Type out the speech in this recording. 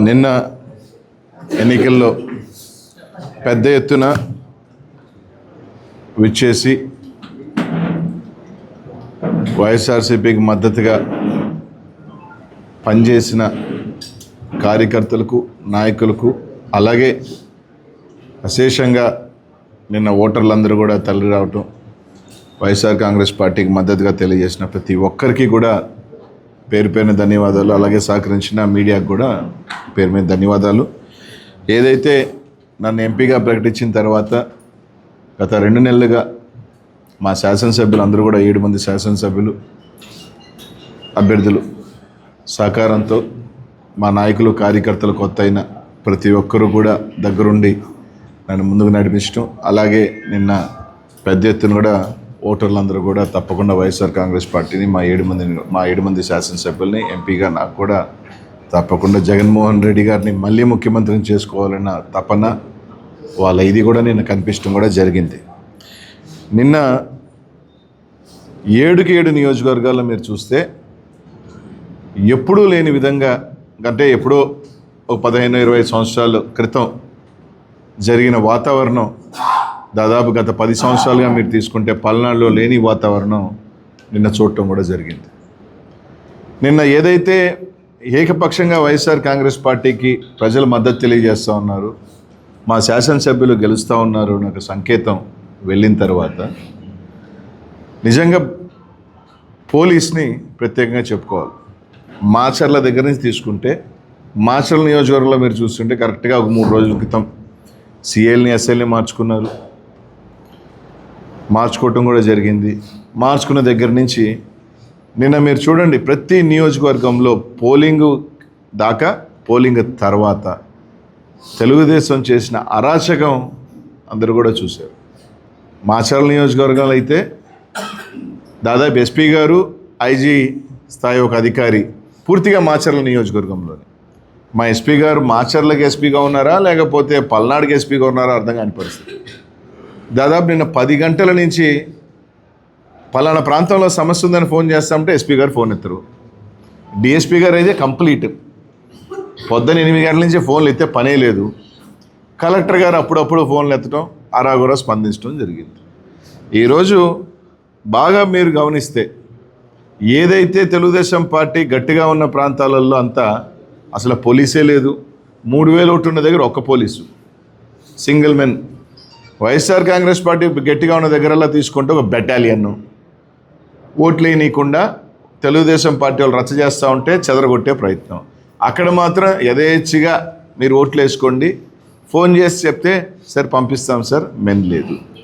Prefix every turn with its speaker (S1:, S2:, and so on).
S1: నిన్న ఎన్నికల్లో పెద్ద ఎత్తున విచ్చేసి వైఎస్ఆర్సీపీకి మద్దతుగా పనిచేసిన కార్యకర్తలకు నాయకులకు అలాగే అశేషంగా నిన్న ఓటర్లందరూ కూడా తల్లి రావటం వైఎస్ఆర్ కాంగ్రెస్ పార్టీకి మద్దతుగా తెలియజేసిన ప్రతి ఒక్కరికి కూడా పేరు పేరున ధన్యవాదాలు. అలాగే సహకరించిన మీడియాకు కూడా పేరు మీద ధన్యవాదాలు. ఏదైతే నన్ను ఎంపీగా ప్రకటించిన తర్వాత గత రెండు నెలలుగా మా శాసనసభ్యులు అందరూ కూడా ఏడు మంది శాసనసభ్యులు అభ్యర్థులు సహకారంతో మా నాయకులు కార్యకర్తలు కొత్త అయిన ప్రతి ఒక్కరూ కూడా దగ్గరుండి నన్ను ముందుకు నడిపించడం అలాగే నిన్న పెద్ద ఎత్తున కూడా ఓటర్లందరూ కూడా తప్పకుండా వైఎస్ఆర్ కాంగ్రెస్ పార్టీని మా ఏడు మందిని మా ఏడు మంది శాసనసభ్యుల్ని ఎంపీగా నాకు కూడా తప్పకుండా జగన్మోహన్ రెడ్డి గారిని మళ్ళీ ముఖ్యమంత్రిని చేసుకోవాలన్న తపన వాళ్ళ ఇది కూడా నేను కనిపించడం కూడా జరిగింది. నిన్న ఏడుకి ఏడు నియోజకవర్గాల్లో మీరు చూస్తే ఎప్పుడూ లేని విధంగా అంటే ఎప్పుడో ఒక పదిహేను ఇరవై సంవత్సరాల క్రితం జరిగిన వాతావరణం దాదాపు గత పది సంవత్సరాలుగా మీరు తీసుకుంటే పల్నాడులో లేని వాతావరణం నిన్న చూడటం కూడా జరిగింది. నిన్న ఏదైతే ఏకపక్షంగా వైఎస్ఆర్ కాంగ్రెస్ పార్టీకి ప్రజలు మద్దతు తెలియజేస్తూ ఉన్నారు మా శాసనసభ్యులు గెలుస్తూ ఉన్నారు నాకు సంకేతం వెళ్ళిన తర్వాత నిజంగా పోలీస్ని ప్రత్యేకంగా చెప్పుకోవాలి. మాచర్ల దగ్గర నుంచి తీసుకుంటే మాచర్ల నియోజకవర్గంలో మీరు చూస్తుంటే కరెక్ట్గా ఒక మూడు రోజుల క్రితం సీఎల్ని ఎస్ఎల్ని మార్చుకున్నారు. మార్చుకోవటం కూడా జరిగింది. మార్చుకున్న దగ్గర నుంచి నిన్న మీరు చూడండి ప్రతి నియోజకవర్గంలో పోలింగ్ దాకా పోలింగ్ తర్వాత తెలుగుదేశం చేసిన అరాచకం అందరూ కూడా చూశారు. మాచర్ల నియోజకవర్గంలో అయితే దాదాపు ఎస్పీ గారు ఐజీ స్థాయి ఒక అధికారి పూర్తిగా మాచర్ల నియోజకవర్గంలోనే. మా ఎస్పీ గారు మాచర్లకు ఎస్పీగా ఉన్నారా లేకపోతే పల్నాడుకి ఎస్పీగా ఉన్నారా అర్థం కాని పరిస్థితి. దాదాపు నిన్న పది గంటల నుంచి పలానా ప్రాంతంలో సమస్య ఉందని ఫోన్ చేస్తామంటే ఎస్పీ గారు ఫోన్ ఎత్తరు. డిఎస్పీ గారు అయితే కంప్లీట్. పొద్దున ఎనిమిది గంటల నుంచి ఫోన్లు ఎత్తే పనే లేదు. కలెక్టర్ గారు అప్పుడప్పుడు ఫోన్లు ఎత్తడం అరాగురా స్పందించడం జరిగింది. ఈరోజు బాగా మీరు గమనిస్తే ఏదైతే తెలుగుదేశం పార్టీ గట్టిగా ఉన్న ప్రాంతాలలో అంతా అసలు పోలీసే లేదు. మూడు వేలు ఒకటి ఉన్న దగ్గర ఒక్క police. Single men YSR Congress party గట్టిగా ఉన్న దగ్గరలా తీసుకుంటే ఒక బెటాలియన్ ఓట్లేనియకుండా తెలుగుదేశం పార్టీ వాళ్ళు రచ్చ చేస్తూ ఉంటే చెదరగొట్టే ప్రయత్నం. అక్కడ మాత్రం యథేచ్ఛగా మీరు ఓట్లు వేసుకోండి. ఫోన్ చేసి చెప్తే సార్ పంపిస్తాం సార్. మెన్ లేదు.